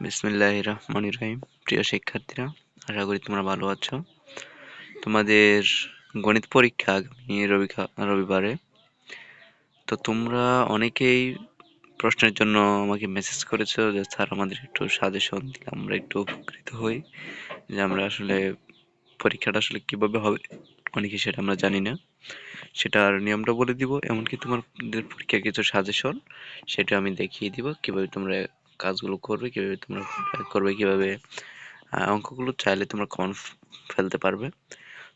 বিসমিল্লাহ রহমান রহিম প্রিয় শিক্ষার্থীরা, আশা করি তোমরা ভালো আছো। তোমাদের গণিত পরীক্ষা আগামী রবি রবিবারে। তো তোমরা অনেকেই প্রশ্নের জন্য আমাকে মেসেজ করেছ যে, স্যার, আমাদের একটু সাজেশন দিলে আমরা একটু উপকৃত হই, যে আমরা আসলে পরীক্ষাটা আসলে কীভাবে হবে? অনেকে সেটা আমরা জানি না। সেটার নিয়মটা বলে দিব। এমনকি তোমাদের পরীক্ষার কিছু সাজেশন সেটা আমি দেখিয়ে দিব। কীভাবে তোমরা কাজগুলো করবে, কীভাবে তোমরা করবে, কীভাবে অঙ্কগুলো চাইলে তোমরা কমন ফেলতে পারবে।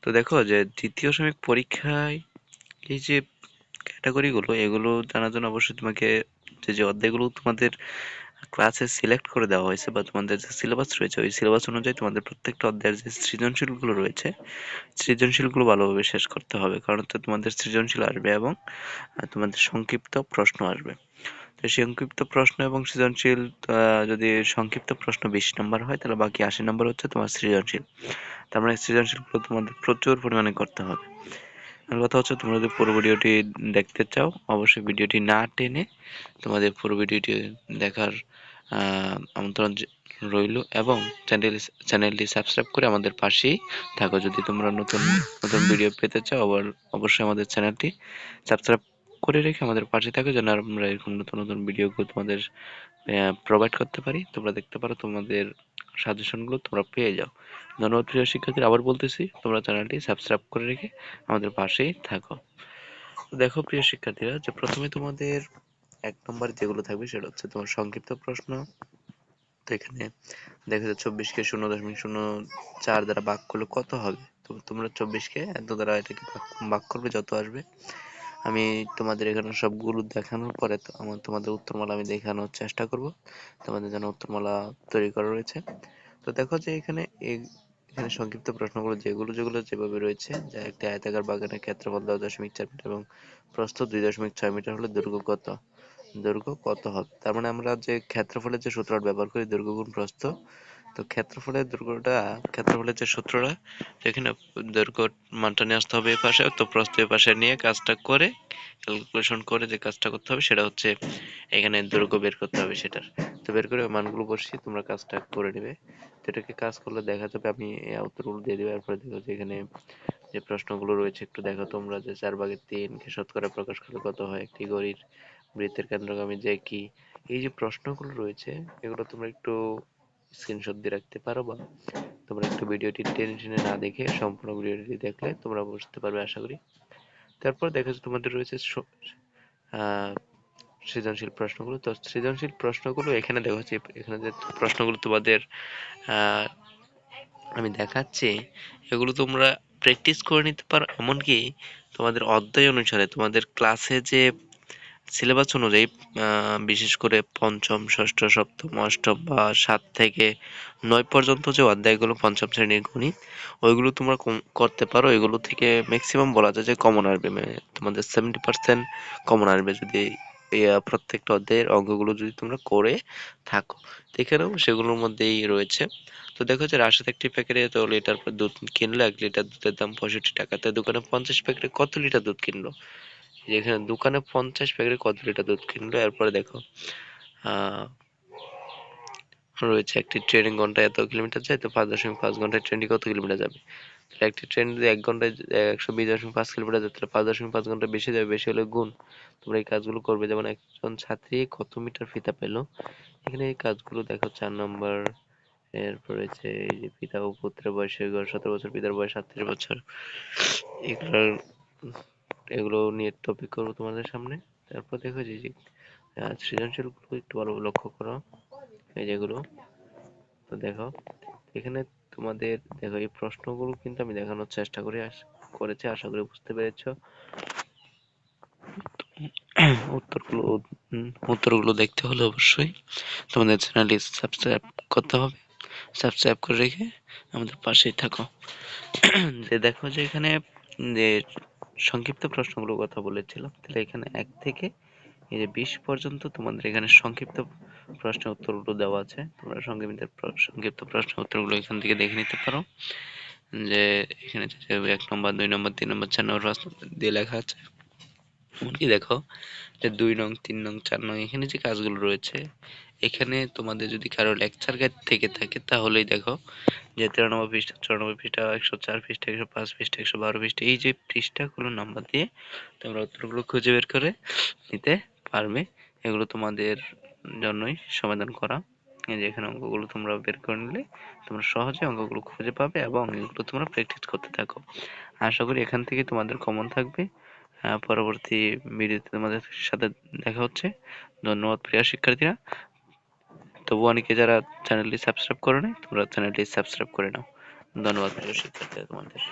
তো দেখো যে দ্বিতীয় শ্রেণিক পরীক্ষায় এই যে ক্যাটাগরিগুলো এগুলো জানার জন্য অবশ্যই তোমাকে যে যে অধ্যায়গুলো তোমাদের ক্লাসে সিলেক্ট করে দেওয়া হয়েছে বা তোমাদের যে সিলেবাস রয়েছে, ওই সিলেবাস অনুযায়ী তোমাদের প্রত্যেকটা অধ্যায়ের যে সৃজনশীলগুলো রয়েছে, সৃজনশীলগুলো ভালোভাবে শেষ করতে হবে। কারণ তো তোমাদের সৃজনশীল আসবে এবং তোমাদের সংক্ষিপ্ত প্রশ্ন আসবে। সংক্ষিপ্ত প্রশ্ন এবং সৃজনশীল যদি সংক্ষিপ্ত প্রশ্ন বিশ নম্বর হয়, তাহলে বাকি আশি নম্বর হচ্ছে তোমার সৃজনশীল। তার মানে সৃজনশীলগুলো তোমাদের প্রচুর পরিমাণে করতে হবে। কথা হচ্ছে, তোমরা যদি পুরো ভিডিওটি দেখতে চাও, অবশ্যই ভিডিওটি না টেনে তোমাদের পুরো ভিডিওটি দেখার আমন্ত্রণ রইল এবং চ্যানেল, চ্যানেলটি সাবস্ক্রাইব করে আমাদের পাশেই থাকো। যদি তোমরা নতুন নতুন ভিডিও পেতে চাও আবার অবশ্যই আমাদের চ্যানেলটি সাবস্ক্রাইব করে রেখে আমাদের পাশে থাকো, যেন আমরা এরকম নতুন নতুন ভিডিওগুলো তোমাদের প্রোভাইড করতে পারি। তোমরা দেখতে পারো তোমাদের সাজেশনগুলো তোমরা পেয়ে যাও। ধন্যবাদ প্রিয় শিক্ষার্থী আবার বলতেছি, তোমরা চ্যানেলটি সাবস্ক্রাইব করে রেখে আমাদের পাশেই থাকো। দেখো প্রিয় শিক্ষার্থীরা, যে প্রথমে তোমাদের এক নম্বর যেগুলো থাকবে সেটা হচ্ছে তোমার সংক্ষিপ্ত প্রশ্ন। তো এখানে দেখা যায় চব্বিশকে শূন্য দশমিক শূন্য চার দ্বারা ভাগ করলে কত হবে? তো তোমরা চব্বিশকে এত দ্বারা এটাকে ভাগ করবে যত আসবে। আমি তোমাদের এখানে সবগুলো দেখানোর পরে আমার তোমাদের উত্তরমালা আমি দেখানোর চেষ্টা করব। তোমাদের জন্য উত্তরমালা তৈরি করা রয়েছে। তো দেখো যে এখানে এখানে সংক্ষিপ্ত প্রশ্নগুলো যেগুলো যেগুলো যেভাবে রয়েছে, যা একটি আয়তাকার বাগানের ক্ষেত্রফল দশ দশমিক চার মিটার এবং প্রস্থ দুই দশমিক ছয় মিটার হলে দৈর্ঘ্য কত? দৈর্ঘ্য কত হবে? তার মানে আমরা যে ক্ষেত্রফলের যে সূত্রটা ব্যবহার করি, দৈর্ঘ্য গুণ প্রস্থ তো ক্ষেত্রফলের দৈর্ঘ্যটা ক্ষেত্রফলের যে সূত্রটা এখানে দৈর্ঘ্য মানটা নিয়ে আসতে হবে এই পাশে তো প্রস্থ এই পাশে নিয়ে কাজটা করে ক্যালকুলেশন করে যে কাজটা করতে হবে, সেটা হচ্ছে এখানে দৈর্ঘ্য বের করতে হবে সেটার। তো বের করে মানগুলো বসিয়ে তোমরা কাজটা করে নেবে। তো এটাকে কাজ করলে দেখা যাবে আমি উত্তরগুলো দিয়ে দেবো, এরপরে দেখো যে এখানে যে প্রশ্নগুলো রয়েছে, একটু দেখো তোমরা যে চার ভাগের তিন, কে শতকরা প্রকাশ করলে কত হয়? একটি গড়ির বৃত্তের কেন্দ্রগামী যে কি? এই যে প্রশ্নগুলো রয়েছে, এগুলো তোমরা একটু স্ক্রিনশট দিয়ে রাখতে পারো বা তোমরা একটু ভিডিওটি টেনে টেনে না দেখে সম্পূর্ণ ভিডিওটি দেখলে তোমরা বুঝতে পারবে, আশা করি। তারপর দেখা যাচ্ছে তোমাদের রয়েছে সৃজনশীল প্রশ্নগুলো। তো সৃজনশীল প্রশ্নগুলো এখানে দেখা যাচ্ছে এখানে যে প্রশ্নগুলো তোমাদের আমি দেখাচ্ছি, এগুলো তোমরা প্র্যাকটিস করে নিতে পারো। এমনকি তোমাদের অধ্যায় অনুসারে তোমাদের ক্লাসে যে সিলেবাস অনুযায়ী বিশেষ করে পঞ্চম, ষষ্ঠ, সপ্তম, অষ্টম বা সাত থেকে নয় পর্যন্ত যে অধ্যায়গুলো পঞ্চম শ্রেণির গণিত, ওইগুলো তোমরা করতে পারো। এগুলো থেকে ম্যাক্সিমাম বলা যায় যে কমন আসবে। মানে তোমাদের সেভেন্টি পার্সেন্ট কমন আসবে যদি প্রত্যেকটা অধ্যায়ের অঙ্কগুলো যদি তোমরা করে থাকো। এখানেও সেগুলোর মধ্যেই রয়েছে। তো দেখো যে রাশেদ একটি প্যাকেটে তো লিটার দুধ কিনলো, এক লিটার দুধের দাম পঁয়ষট্টি টাকা। তো দোকানে পঞ্চাশ প্যাকেটে কত লিটার দুধ কিনলো? যেখানে দোকানে পঞ্চাশ প্যাকেটে কত লিটার দুধ কিনলো? এরপরে দেখো রয়েছে একটি ট্রেনিং ঘন্টায় এত কিলোমিটার যায়, তো পাঁচ দশমিক পাঁচ ঘন্টায় ট্রেনটি কত কিলোমিটার যাবে? তাহলে একটি ট্রেন যদি এক ঘন্টায় একশো বিশ দশমিক পাঁচ কিলোমিটার যায়, তাহলে পাঁচ দশমিক পাঁচ ঘণ্টা বেশি যাবে, বেশি হলে গুণ। তোমরা এই কাজগুলো করবে। যেমন একজন ছাত্রী কত মিটার ফিতা পেল? এখানে এই কাজগুলো দেখো, চার নম্বর, এরপর রয়েছে এই যে পিতা ও পুত্রের বয়স সতেরো বছর, পিতার বয়স আটত্রিশ বছর। এগুলোর এগুলো নিয়ে টপিক করব তোমাদের সামনে। তারপর দেখো যে সৃজনশীলগুলো একটু ভালো লক্ষ্য করো। এই যেগুলো তো দেখো, এখানে তোমাদের দেখো এই প্রশ্নগুলো কিন্তু আমি দেখানোর চেষ্টা করি করেছি, আশা করি বুঝতে পেরেছ। উত্তরগুলো উত্তরগুলো দেখতে হলে অবশ্যই তোমাদের চ্যানেলটি সাবস্ক্রাইব করতে হবে। সাবস্ক্রাইব করে রেখে আমাদের পাশেই থাকো। যে দেখো যে এখানে যে সংক্ষিপ্ত প্রশ্নগুলোর কথা বলেছিলাম, তাহলে এখানে এক থেকে এই যে বিশ পর্যন্ত তোমাদের এখানে সংক্ষিপ্ত প্রশ্নের উত্তরগুলো দেওয়া আছে। তোমরা সংক্ষিপ্ত সংক্ষিপ্ত প্রশ্নের উত্তরগুলো এখান থেকে দেখে নিতে পারো। যে এখানে এক নম্বর, দুই নম্বর, তিন নম্বর, চার নম্বর পাঁচ নম্বর দিয়ে লেখা আছে। এমনকি দেখো যে দুই নং, তিন নং, চার নং এখানে যে কাজগুলো রয়েছে এখানে তোমাদের যদি কারও লেকচার গাইড থেকে থাকে, তাহলেই দেখো যে তিরানব্বই পৃষ্ঠা, চুরানব্বই পৃষ্ঠা, একশো চার পৃষ্ঠা, একশো পাঁচ পৃষ্ঠা, একশো বারো পৃষ্ঠা, এই যে পৃষ্ঠাগুলো নাম্বার দিয়ে তোমরা উত্তরগুলো খুঁজে বের করে নিতে পারবে। এগুলো তোমাদের জন্যই সমাধান করা। যে এখানে অঙ্কগুলো তোমরা বের করে নিলে তোমরা সহজে অঙ্কগুলো খুঁজে পাবে এবং এগুলো তোমরা প্র্যাকটিস করতে থাকো। আশা করি এখান থেকে তোমাদের কমন থাকবে। পরবর্তী ভিডিওতে তোমাদের সাথে দেখা হচ্ছে। ধন্যবাদ প্রিয় শিক্ষার্থীরা। তবু অনেকে যারা চ্যানেলটি সাবস্ক্রাইব করে নাই, তোমরা চ্যানেলটি সাবস্ক্রাইব করে নাও। ধন্যবাদ প্রিয় শিক্ষার্থীরা তোমাদের।